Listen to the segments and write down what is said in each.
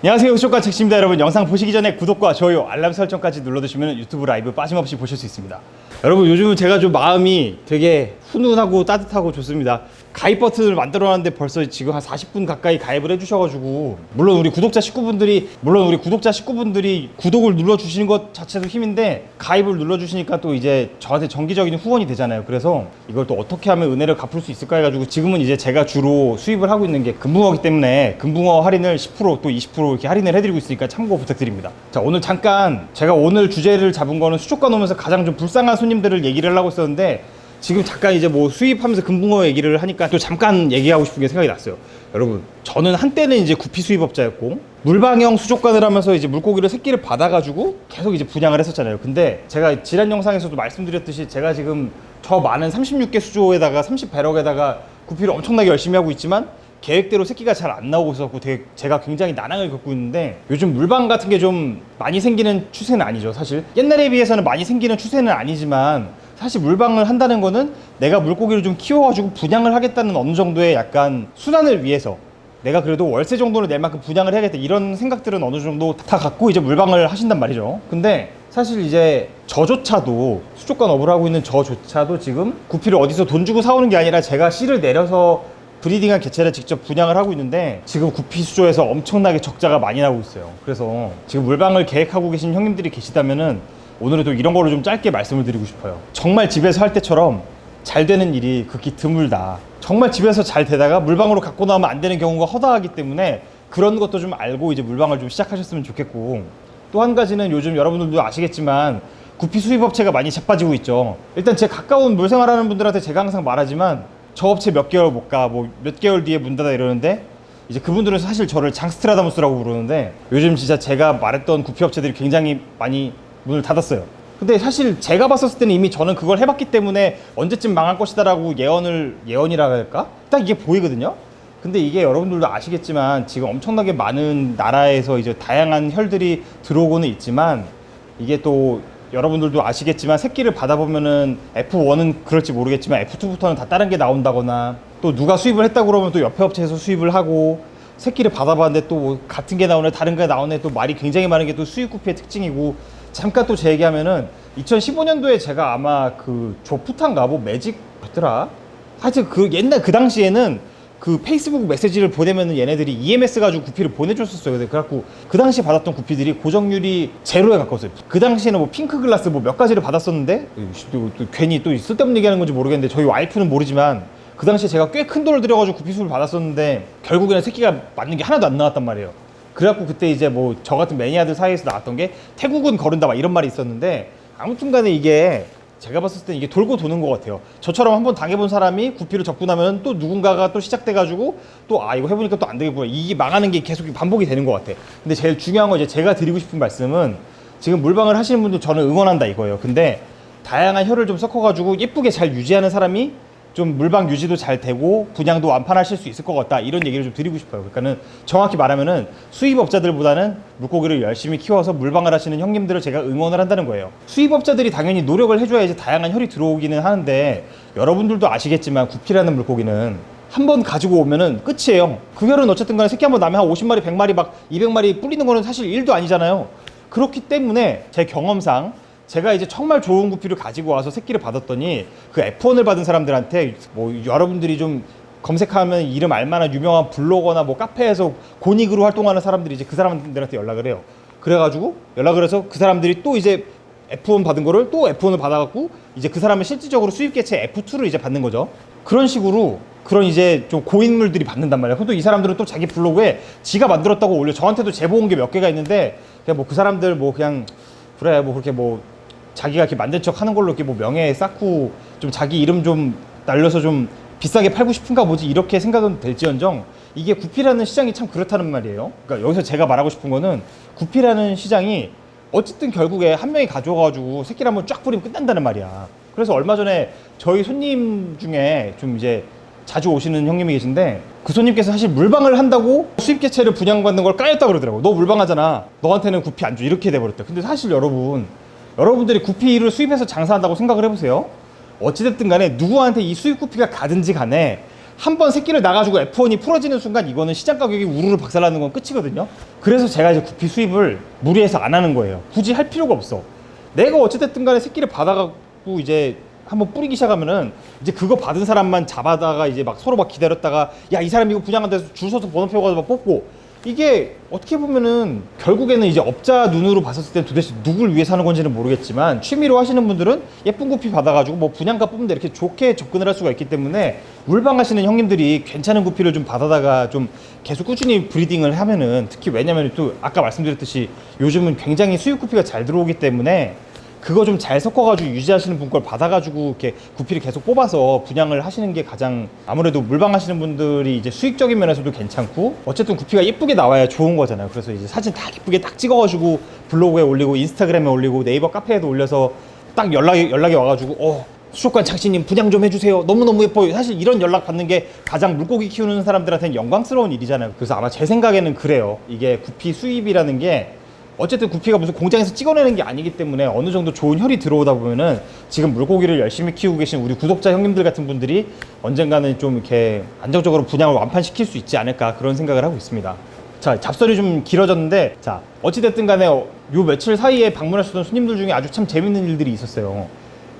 안녕하세요. 수족관 책입니다 여러분. 영상 보시기 전에 구독과 좋아요 알람 설정까지 눌러두시면 유튜브 라이브 빠짐없이 보실 수 있습니다. 여러분 요즘은 제가 좀 마음이 되게 훈훈하고 따뜻하고 좋습니다 가입 버튼을 만들어놨는데 벌써 지금 한 40분 가까이 가입을 해주셔가지고 물론 우리 구독자 식구분들이 물론 우리 구독자 식구분들이 구독을 눌러주시는 것 자체도 힘인데 가입을 눌러주시니까 또 이제 저한테 정기적인 후원이 되잖아요. 그래서 이걸 또 어떻게 하면 은혜를 갚을 수 있을까 해가지고 지금은 이제 제가 주로 수입을 하고 있는 게 금붕어기 때문에 금붕어 할인을 10%또 20% 이렇게 할인을 해드리고 있으니까 참고 부탁드립니다. 자 오늘 잠깐 제가 오늘 주제를 잡은 거는 수족관 오면서 가장 좀 불쌍한 손님들을 얘기를 하려고 했었는데 지금 잠깐 이제 뭐 수입하면서 금붕어 얘기를 하니까 또 잠깐 얘기하고 싶은 게 생각이 났어요. 여러분, 저는 한때는 이제 구피 수입업자였고 물방형 수족관을 하면서 이제 물고기를 새끼를 받아가지고 계속 이제 분양을 했었잖아요. 근데 제가 지난 영상에서도 말씀드렸듯이 제가 지금 저 많은 36개 수조에다가 30배럭에다가 구피를 엄청나게 열심히 하고 있지만 계획대로 새끼가 잘 안 나오고 있었고 되게 제가 굉장히 난항을 겪고 있는데 요즘 물방 같은 게 좀 많이 생기는 추세는 아니죠 사실 옛날에 비해서는 많이 생기는 추세는 아니지만 사실 물방을 한다는 거는 내가 물고기를 좀 키워가지고 분양을 하겠다는 어느 정도의 약간 순환을 위해서 내가 그래도 월세 정도는 낼 만큼 분양을 해야겠다 이런 생각들은 어느 정도 다 갖고 이제 물방을 하신단 말이죠. 근데 사실 이제 저조차도 수족관 업을 하고 있는 저조차도 지금 구피를 어디서 돈 주고 사오는 게 아니라 제가 씨를 내려서 브리딩한 개체를 직접 분양을 하고 있는데 지금 구피 수조에서 엄청나게 적자가 많이 나고 있어요. 그래서 지금 물방을 계획하고 계신 형님들이 계시다면은 오늘은 또 이런 거를 좀 짧게 말씀을 드리고 싶어요. 정말 집에서 할 때처럼 잘 되는 일이 극히 드물다. 정말 집에서 잘 되다가 물방으로 갖고 나오면 안 되는 경우가 허다하기 때문에 그런 것도 좀 알고 이제 물방을 좀 시작하셨으면 좋겠고. 또 한 가지는 요즘 여러분들도 아시겠지만 구피 수입 업체가 많이 자빠지고 있죠. 일단 제 가까운 물생활하는 분들한테 제가 항상 말하지만 저 업체 몇 개월 못 가, 뭐 몇 개월 뒤에 문 닫아 이러는데 이제 그분들은 사실 저를 장스트라다무스라고 부르는데 요즘 진짜 제가 말했던 구피 업체들이 굉장히 많이 문을 닫았어요. 근데 사실 제가 봤었을 때는 이미 저는 그걸 해봤기 때문에 언제쯤 망할 것이다라고 예언을 예언이라 할까? 딱 이게 보이거든요. 근데 이게 여러분들도 아시겠지만 지금 엄청나게 많은 나라에서 이제 다양한 혈들이 들어오고는 있지만 이게 또 여러분들도 아시겠지만 새끼를 받아보면은 F1은 그럴지 모르겠지만 F2부터는 다 다른 게 나온다거나 또 누가 수입을 했다고 그러면 또 옆에 업체에서 수입을 하고 새끼를 받아봤는데 또 뭐 같은 게 나오네 다른 게 나오네 또 말이 굉장히 많은 게 또 수입 구피의 특징이고 잠깐 또 제 얘기하면은 2015년도에 제가 아마 그 조프탄가 뭐 매직 뭐더라 하여튼 그 옛날 그 당시에는 그 페이스북 메시지를 보내면은 얘네들이 EMS 가지고 구피를 보내줬었어요. 그래갖고 그 당시에 받았던 구피들이 고정률이 제로에 가까웠어요. 그 당시에는 뭐 핑크 글라스 뭐 몇 가지를 받았었는데 또, 또 괜히 또 쓸데없는 얘기하는 건지 모르겠는데 저희 와이프는 모르지만 그 당시에 제가 꽤 큰 돈을 들여가지고 구피수를 받았었는데 결국에는 새끼가 맞는 게 하나도 안 나왔단 말이에요. 그래갖고 그때 이제 뭐 저 같은 매니아들 사이에서 나왔던 게 태국은 거른다 막 이런 말이 있었는데 아무튼간에 이게 제가 봤을 때 이게 돌고 도는 것 같아요. 저처럼 한번 당해본 사람이 구피를 접고 나면 또 누군가가 또 시작돼가지고 또 아 이거 해보니까 또 안 되겠구나 이게 망하는 게 계속 반복이 되는 것 같아. 근데 제일 중요한 건 이제 제가 드리고 싶은 말씀은 지금 물방을 하시는 분들 저는 응원한다 이거예요. 근데 다양한 혀를 좀 섞어가지고 예쁘게 잘 유지하는 사람이 좀 물방 유지도 잘 되고 분양도 완판하실 수 있을 것 같다 이런 얘기를 좀 드리고 싶어요. 그러니까는 정확히 말하면은 수입업자들보다는 물고기를 열심히 키워서 물방을 하시는 형님들을 제가 응원을 한다는 거예요. 수입업자들이 당연히 노력을 해줘야지 다양한 혈이 들어오기는 하는데 여러분들도 아시겠지만 구피라는 물고기는 한번 가지고 오면은 끝이에요. 그 혈은 어쨌든 간에 새끼 한 번 나면 한 50마리, 100마리 막 200마리 뿌리는 거는 사실 일도 아니잖아요. 그렇기 때문에 제 경험상 제가 이제 정말 좋은 구피를 가지고 와서 새끼를 받았더니 그 F1을 받은 사람들한테 뭐 여러분들이 좀 검색하면 이름 알만한 유명한 블로거나 뭐 카페에서 고닉으로 활동하는 사람들이 이제 그 사람들한테 연락을 해요. 그래가지고 연락을 해서 그 사람들이 또 이제 F1 받은 거를 또 F1을 받아갖고 이제 그 사람은 실질적으로 수입 개체 F2를 이제 받는 거죠. 그런 식으로 그런 이제 좀 고인물들이 받는단 말이에요. 그래도 이 사람들은 또 자기 블로그에 지가 만들었다고 올려. 저한테도 제보 온 게 몇 개가 있는데 그냥 뭐 그 사람들 뭐 그냥 그래 뭐 그렇게 뭐 자기가 이렇게 만든 척 하는 걸로 이렇게 뭐 명예 쌓고 좀 자기 이름 좀 날려서 좀 비싸게 팔고 싶은가 뭐지 이렇게 생각은 될지언정 이게 구피라는 시장이 참 그렇다는 말이에요. 그러니까 여기서 제가 말하고 싶은 거는 구피라는 시장이 어쨌든 결국에 한 명이 가져와가지고 새끼를 한번 쫙 뿌리면 끝난다는 말이야. 그래서 얼마 전에 저희 손님 중에 좀 이제 자주 오시는 형님이 계신데 그 손님께서 사실 물방을 한다고 수입 개체를 분양받는 걸 까였다 그러더라고. 너 물방하잖아. 너한테는 구피 안 줘. 이렇게 돼버렸대. 근데 사실 여러분 여러분들이 구피를 수입해서 장사한다고 생각을 해보세요. 어찌됐든 간에 누구한테 이 수입 구피가 가든지 간에 한번 새끼를 나가지고 F1이 풀어지는 순간 이거는 시장 가격이 우르르 박살나는 건 끝이거든요. 그래서 제가 이제 구피 수입을 무리해서 안 하는 거예요. 굳이 할 필요가 없어. 내가 어찌됐든 간에 새끼를 받아가고 이제 한번 뿌리기 시작하면은 이제 그거 받은 사람만 잡아다가 이제 막 서로 막 기다렸다가 야 이 사람 이거 분양한다 해서 줄 서서 번호표 가지고 막 뽑고 이게 어떻게 보면은 결국에는 이제 업자 눈으로 봤었을 때 도대체 누굴 위해 사는 건지는 모르겠지만 취미로 하시는 분들은 예쁜 구피 받아가지고 뭐 분양가 뽑는데 이렇게 좋게 접근을 할 수가 있기 때문에 물방하시는 형님들이 괜찮은 구피를 좀 받아다가 좀 계속 꾸준히 브리딩을 하면은 특히 왜냐면 또 아까 말씀드렸듯이 요즘은 굉장히 수입 구피가 잘 들어오기 때문에 그거 좀 잘 섞어가지고 유지하시는 분 걸 받아가지고 이렇게 구피를 계속 뽑아서 분양을 하시는 게 가장 아무래도 물방 하시는 분들이 이제 수익적인 면에서도 괜찮고 어쨌든 구피가 예쁘게 나와야 좋은 거잖아요. 그래서 이제 사진 다 예쁘게 딱 찍어가지고 블로그에 올리고 인스타그램에 올리고 네이버 카페에도 올려서 딱 연락이 연락이 와가지고 어 수족관 장씨님 분양 좀 해주세요. 너무 너무 예뻐요. 사실 이런 연락 받는 게 가장 물고기 키우는 사람들한테는 영광스러운 일이잖아요. 그래서 아마 제 생각에는 그래요. 이게 구피 수입이라는 게 어쨌든 구피가 무슨 공장에서 찍어내는 게 아니기 때문에 어느 정도 좋은 혈이 들어오다 보면은 지금 물고기를 열심히 키우고 계신 우리 구독자 형님들 같은 분들이 언젠가는 좀 이렇게 안정적으로 분양을 완판시킬 수 있지 않을까 그런 생각을 하고 있습니다. 자, 잡설이 좀 길어졌는데 자, 어찌됐든 간에 요 며칠 사이에 방문하셨던 손님들 중에 아주 참 재밌는 일들이 있었어요.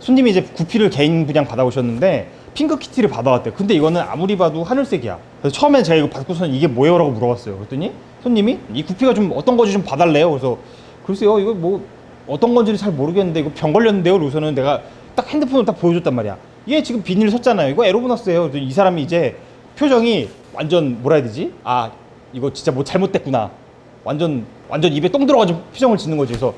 손님이 이제 구피를 개인 분양 받아오셨는데 핑크 키티를 받아왔대요. 근데 이거는 아무리 봐도 하늘색이야. 그래서 처음에 제가 이거 받고서는 이게 뭐예요? 라고 물어봤어요. 그랬더니 손님이 이 구피가 좀 어떤 건지 좀 봐달래요. 그래서 글쎄요, 이거 뭐 어떤 건지는 잘 모르겠는데 이거 병 걸렸는데요. 그래서는 내가 딱 핸드폰을 딱 보여줬단 말이야. 얘 지금 비닐 섰잖아요. 이거 에로보너스예요. 이 사람이 이제 표정이 완전 뭐라 해야 되지? 아 이거 진짜 뭐 잘못됐구나. 완전 완전 입에 똥 들어가지고 표정을 짓는 거지. 그래서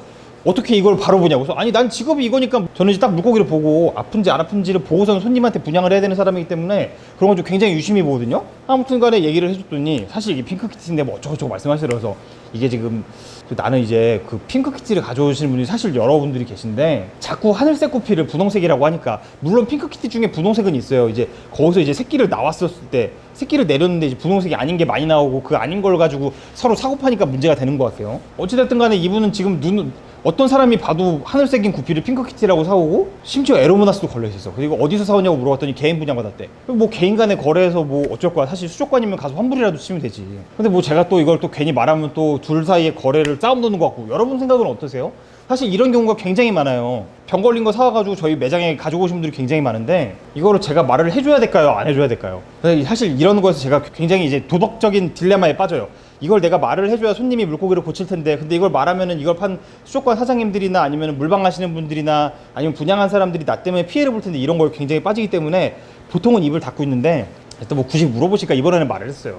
어떻게 이걸 바로 보냐고. 그래서 아니 난 직업이 이거니까 저는 이제 딱 물고기를 보고 아픈지 안 아픈지를 보고서는 손님한테 분양을 해야 되는 사람이기 때문에 그런 걸좀 굉장히 유심히 보거든요. 아무튼 간에 얘기를 해줬더니 사실 이게 핑크키티인데 뭐 어쩌고저쩌고 말씀하시더라서 이게 지금 그 나는 이제 그 핑크키티를 가져오시는 분이 사실 여러분들이 계신데 자꾸 하늘색 구피를 분홍색이라고 하니까 물론 핑크키티 중에 분홍색은 있어요. 이제 거기서 이제 새끼를 나왔었을 때 새끼를 내렸는데 이제 분홍색이 아닌 게 많이 나오고 그 아닌 걸 가지고 서로 사고 파니까 문제가 되는 것 같아요. 어찌됐든 간에 이분은 지금 눈 어떤 사람이 봐도 하늘색인 구피를 핑크키티라고 사오고 심지어 에로모나스도 걸려 있었어. 그리고 어디서 사오냐고 물어봤더니 개인 분양 받았대. 뭐 개인 간에 거래해서 뭐 어쩔 거야. 사실 수족관이면 가서 환불이라도 치면 되지. 근데 뭐 제가 또 이걸 또 괜히 말하면 또 둘 사이에 거래를 싸움 도는 것 같고 여러분 생각은 어떠세요? 사실 이런 경우가 굉장히 많아요. 병 걸린 거 사와가지고 저희 매장에 가지고 오신 분들이 굉장히 많은데 이거를 제가 말을 해줘야 될까요? 안 해줘야 될까요? 사실 이런 거에서 제가 굉장히 이제 도덕적인 딜레마에 빠져요. 이걸 내가 말을 해줘야 손님이 물고기를 고칠 텐데 근데 이걸 말하면은 이걸 판 수족관 사장님들이나 아니면 물방 하시는 분들이나 아니면 분양한 사람들이 나 때문에 피해를 볼 텐데 이런 걸 굉장히 빠지기 때문에 보통은 입을 닫고 있는데 또뭐 굳이 물어보시니까 이번에는 말을 했어요.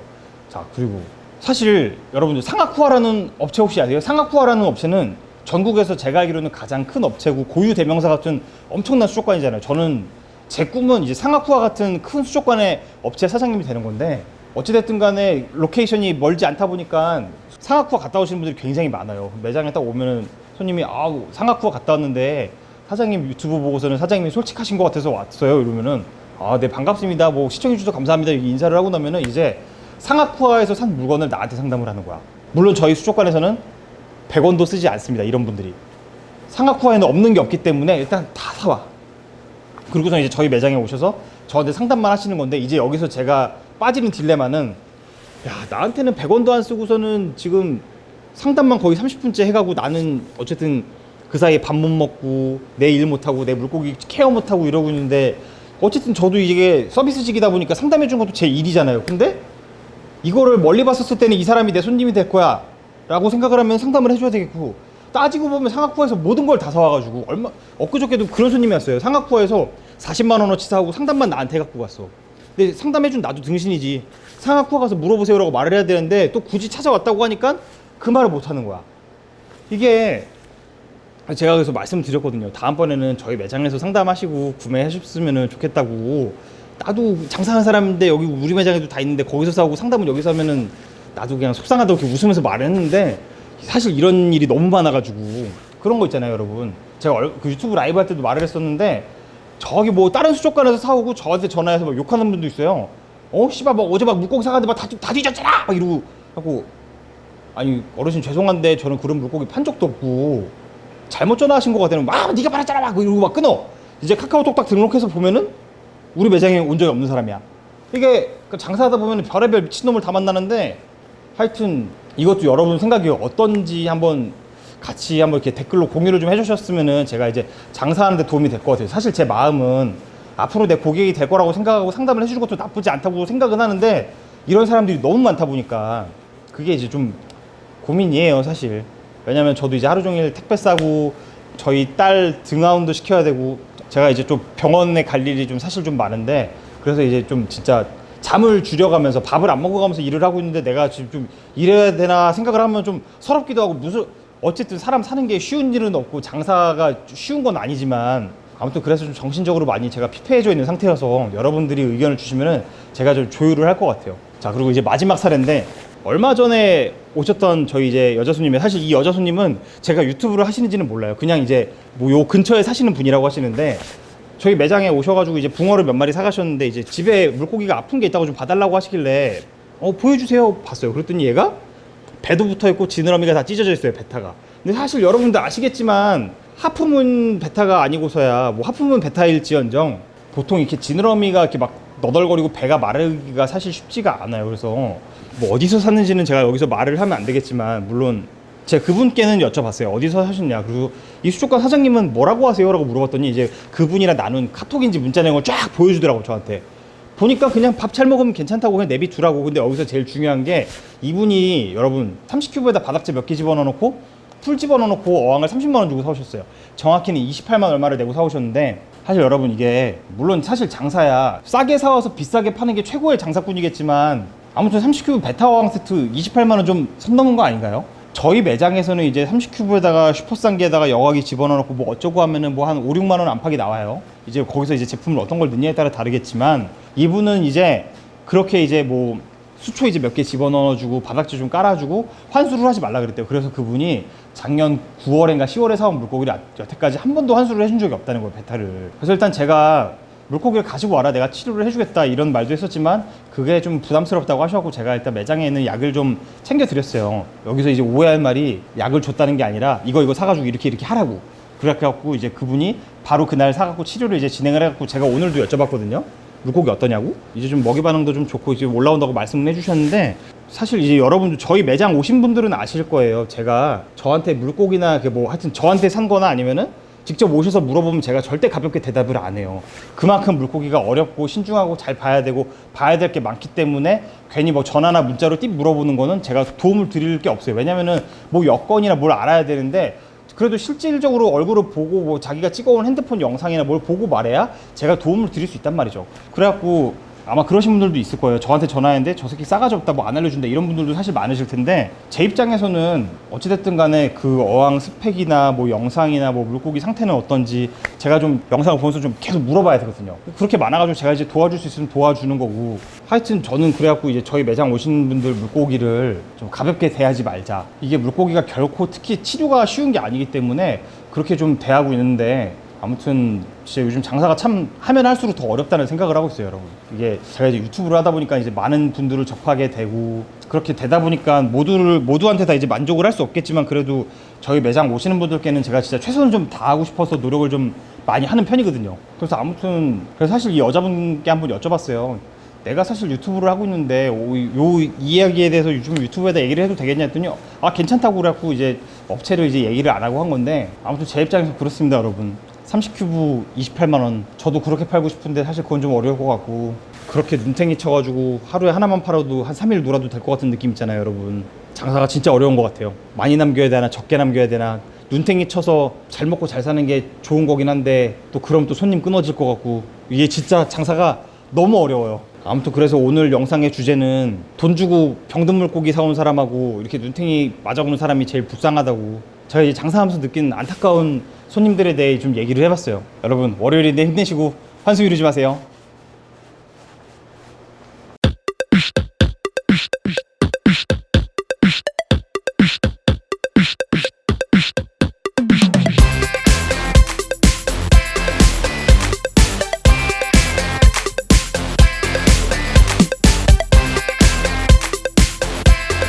자 그리고 사실 여러분들 상하쿠아라는 업체 혹시 아세요? 상하쿠아라는 업체는 전국에서 제가 알기로는 가장 큰 업체고 고유 대명사 같은 엄청난 수족관이잖아요. 저는 제 꿈은 이제 상하쿠아 같은 큰 수족관의 업체 사장님이 되는 건데 어찌됐든 간에 로케이션이 멀지 않다 보니까 상하쿠아 갔다 오시는 분들이 굉장히 많아요. 매장에 딱 오면은 손님이 아우 상하쿠아 갔다 왔는데 사장님 유튜브 보고서는 사장님이 솔직하신 것 같아서 왔어요. 이러면은 아 네 반갑습니다. 뭐 시청해 주셔서 감사합니다. 이렇게 인사를 하고 나면은 이제 상하쿠아에서 산 물건을 나한테 상담을 하는 거야. 물론 저희 수족관에서는 100원도 쓰지 않습니다. 이런 분들이 상하쿠아에는 없는 게 없기 때문에 일단 다 사와. 그리고서 이제 저희 매장에 오셔서 저한테 상담만 하시는 건데 이제 여기서 제가 빠지는 딜레마는 야 나한테는 100원도 안 쓰고서는 지금 상담만 거의 30분째 해가고 나는 어쨌든 그 사이에 밥 못 먹고 내 일 못하고 내 물고기 케어 못하고 이러고 있는데 어쨌든 저도 이게 서비스직이다 보니까 상담해 준 것도 제 일이잖아요. 근데 이거를 멀리 봤었을 때는 이 사람이 내 손님이 될 거야 라고 생각을 하면 상담을 해줘야 되겠고 따지고 보면 상하쿠아에서 모든 걸 다 사와가지고 얼마 엊그저께도 그런 손님이 왔어요. 상하쿠아에서 40만 원어치 사고 상담만 나한테 갖고 갔어 근데 상담해준 나도 등신이지 상하쿠아 가서 물어보세요라고 말을 해야 되는데 또 굳이 찾아왔다고 하니까 그 말을 못 하는 거야 이게 제가 그래서 말씀드렸거든요. 다음번에는 저희 매장에서 상담하시고 구매하셨으면 좋겠다고. 나도 장사하는 사람인데 여기 우리 매장에도 다 있는데 거기서 사오고 상담은 여기서 하면은 나도 그냥 속상하다고 이렇게 웃으면서 말을 했는데 사실 이런 일이 너무 많아가지고 그런 거 있잖아요, 여러분. 제가 얼- 그 유튜브 라이브 할 때도 말을 했었는데 저기 뭐 다른 수족관에서 사오고 저한테 전화해서 막 욕하는 분도 있어요. 어, 씨발, 막 어제 막 물고기 사갔는데 막다 다 뒤졌잖아! 막 이러고 하고. 아니 어르신 죄송한데 저는 그런 물고기 판 적도 없고 잘못 전화하신 것 같다면 막 네가 팔았잖아! 막 이러고 막 끊어. 이제 카카오톡 딱 등록해서 보면은 우리 매장에 온 적이 없는 사람이야. 이게 그 장사하다 보면 별의별 미친놈을 다 만나는데 하여튼 이것도 여러분 생각이 어떤지 한번 같이 한번 이렇게 댓글로 공유를 좀 해주셨으면은 제가 이제 장사하는데 도움이 될 것 같아요. 사실 제 마음은 앞으로 내 고객이 될 거라고 생각하고 상담을 해주는 것도 나쁘지 않다고 생각은 하는데 이런 사람들이 너무 많다 보니까 그게 이제 좀 고민이에요, 사실. 왜냐면 저도 이제 하루 종일 택배 싸고 저희 딸 등하운도 시켜야 되고 제가 이제 좀 병원에 갈 일이 좀 사실 좀 많은데 그래서 이제 좀 진짜 잠을 줄여가면서 밥을 안 먹어가면서 일을 하고 있는데 내가 지금 좀 일해야 되나 생각을 하면 좀 서럽기도 하고 무슨 어쨌든 사람 사는 게 쉬운 일은 없고 장사가 쉬운 건 아니지만 아무튼 그래서 좀 정신적으로 많이 제가 피폐해져 있는 상태여서 여러분들이 의견을 주시면은 제가 좀 조율을 할 것 같아요. 자 그리고 이제 마지막 사례인데 얼마 전에 오셨던 저희 이제 여자 손님이 사실 이 여자 손님은 제가 유튜브를 하시는지는 몰라요. 그냥 이제 뭐 요 근처에 사시는 분이라고 하시는데 저희 매장에 오셔가지고 이제 붕어를 몇 마리 사가셨는데 이제 집에 물고기가 아픈 게 있다고 좀 봐달라고 하시길래 어 보여주세요 봤어요. 그랬더니 얘가 배도 붙어 있고 지느러미가 다 찢어져 있어요 베타가. 근데 사실 여러분들 아시겠지만 하품은 베타가 아니고서야 뭐 하품은 베타일지언정 보통 이렇게 지느러미가 이렇게 막 너덜거리고 배가 마르기가 사실 쉽지가 않아요. 그래서 뭐 어디서 샀는지는 제가 여기서 말을 하면 안 되겠지만 물론 제가 그분께는 여쭤봤어요. 어디서 사셨냐. 그리고 이 수족관 사장님은 뭐라고 하세요?라고 물어봤더니 이제 그분이랑 나눈 카톡인지 문자 내용을 쫙 보여주더라고 저한테. 보니까 그냥 밥 잘 먹으면 괜찮다고 그냥 내비두라고. 근데 여기서 제일 중요한 게 이분이 여러분 30큐브에다 바닥재 몇 개 집어넣어놓고 풀 집어넣어놓고 어항을 30만 원 주고 사오셨어요. 정확히는 28만 얼마를 내고 사오셨는데 사실 여러분 이게 물론 사실 장사야 싸게 사와서 비싸게 파는 게 최고의 장사꾼이겠지만 아무튼 30큐브 베타 어항 세트 28만 원 좀 선 넘은 거 아닌가요? 저희 매장에서는 이제 30큐브에다가 슈퍼쌍기에다가 여과기 집어넣어놓고 뭐 어쩌고 하면은 뭐 한 5, 6만 원 안팎이 나와요. 이제 거기서 이제 제품을 어떤 걸 넣냐에 따라 다르겠지만 이분은 이제 그렇게 이제 뭐 수초 이제 몇 개 집어넣어주고 바닥재 좀 깔아주고 환수를 하지 말라 그랬대요. 그래서 그분이 작년 9월인가 10월에 사온 물고기를 아- 여태까지 한 번도 환수를 해준 적이 없다는 거예요, 베타를. 그래서 일단 제가 물고기를 가지고 와라 내가 치료를 해주겠다 이런 말도 했었지만 그게 좀 부담스럽다고 하셔갖고 제가 일단 매장에 있는 약을 좀 챙겨드렸어요. 여기서 이제 오해할 말이 약을 줬다는 게 아니라 이거 이거 사가지고 이렇게 이렇게 하라고. 그래갖고 이제 그분이 바로 그날 사갖고 치료를 이제 진행을 해갖고 제가 오늘도 여쭤봤거든요. 물고기 어떠냐고? 이제 좀 먹이 반응도 좀 좋고 이제 올라온다고 말씀을 해주셨는데 사실 이제 여러분들 저희 매장 오신 분들은 아실 거예요. 제가 저한테 물고기나 그뭐 하여튼 저한테 산 거나 아니면은 직접 오셔서 물어보면 제가 절대 가볍게 대답을 안 해요. 그만큼 물고기가 어렵고 신중하고 잘 봐야 되고 봐야 될 게 많기 때문에 괜히 뭐 전화나 문자로 띡 물어보는 거는 제가 도움을 드릴 게 없어요. 왜냐면은 뭐 여건이나 뭘 알아야 되는데 그래도 실질적으로 얼굴을 보고 뭐 자기가 찍어온 핸드폰 영상이나 뭘 보고 말해야 제가 도움을 드릴 수 있단 말이죠. 그래갖고 아마 그러신 분들도 있을 거예요. 저한테 전화했는데 저 새끼 싸가지 없다 뭐 안 알려준다 이런 분들도 사실 많으실 텐데 제 입장에서는 어찌됐든 간에 그 어항 스펙이나 뭐 영상이나 뭐 물고기 상태는 어떤지 제가 좀 영상을 보면서 좀 계속 물어봐야 되거든요. 그렇게 많아가지고 제가 이제 도와줄 수 있으면 도와주는 거고 하여튼 저는 그래갖고 이제 저희 매장 오시는 분들 물고기를 좀 가볍게 대하지 말자. 이게 물고기가 결코 특히 치료가 쉬운 게 아니기 때문에 그렇게 좀 대하고 있는데 아무튼 진짜 요즘 장사가 참 하면 할수록 더 어렵다는 생각을 하고 있어요, 여러분. 이게 제가 이제 유튜브를 하다 보니까 이제 많은 분들을 접하게 되고 그렇게 되다 보니까 모두를 모두한테 다 이제 만족을 할 수 없겠지만 그래도 저희 매장 오시는 분들께는 제가 진짜 최선을 좀 다하고 싶어서 노력을 좀 많이 하는 편이거든요. 그래서 아무튼 그래서 사실 이 여자분께 한번 여쭤봤어요. 내가 사실 유튜브를 하고 있는데 오, 요 이야기에 대해서 요즘 유튜브에다 얘기를 해도 되겠냐 했더니 아 괜찮다고 그래갖고 이제 업체를 이제 얘기를 안 하고 한 건데 아무튼 제 입장에서 그렇습니다 여러분 30큐브 28만 원. 저도 그렇게 팔고 싶은데 사실 그건 좀 어려울 것 같고 그렇게 눈탱이 쳐가지고 하루에 하나만 팔아도 한 3일 놀아도 될 것 같은 느낌 있잖아요 여러분. 장사가 진짜 어려운 것 같아요. 많이 남겨야 되나 적게 남겨야 되나. 눈탱이 쳐서 잘 먹고 잘 사는 게 좋은 거긴 한데 또 그럼 또 손님 끊어질 것 같고 이게 진짜 장사가 너무 어려워요. 아무튼 그래서 오늘 영상의 주제는 돈 주고 병든 물고기 사온 사람하고 이렇게 눈탱이 맞아보는 사람이 제일 불쌍하다고 이제 장사하면서 느낀 안타까운 손님들에 대해 좀 얘기를 해봤어요. 여러분 월요일인데 힘내시고 환수 이루지 마세요.